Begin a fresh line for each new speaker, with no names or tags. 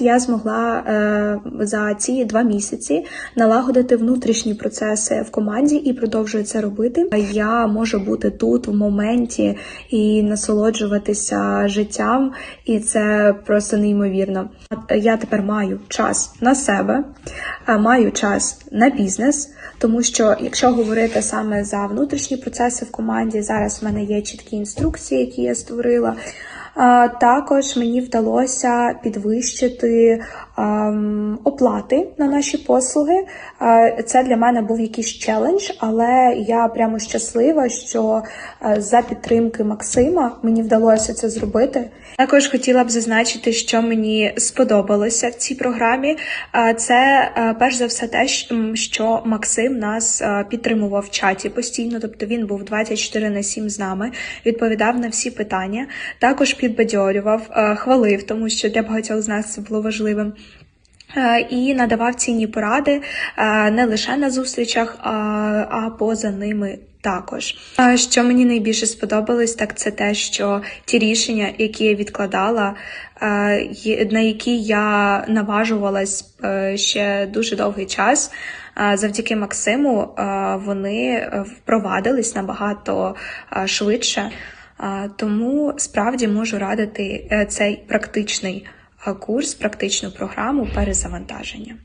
Я змогла е, за ці два місяці налагодити внутрішні процеси в команді і продовжую це робити. Я можу бути тут в моменті і насолоджуватися життям, і це просто неймовірно. Я тепер маю час на себе, е, маю час на бізнес. Тому що, якщо говорити саме за внутрішні процеси в команді, зараз в мене є чіткі інструкції, які я створила. Також мені вдалося підвищити оплати на наші послуги. Це для мене був якийсь челендж, але я прямо щаслива, що е, за підтримки Максима мені вдалося це зробити. Також хотіла б зазначити, що мені сподобалося в цій програмі. Це е, перш за все те, що Максим нас е, підтримував в чаті постійно, тобто він був 24 на 7 з нами, відповідав на всі питання. Також підбадьорював, е, хвалив, тому що для багатьох з нас це було важливим. Е, І надавав цінні поради е, не лише на зустрічах, а, поза ними також. Що мені найбільше сподобалось, так це те, що ті рішення, які я відкладала, на які я наважувалась ще дуже довгий час. Завдяки Максиму вони впровадились набагато швидше. Тому справді можу радити е, цей практичний е, курс, практичну програму перезавантаження.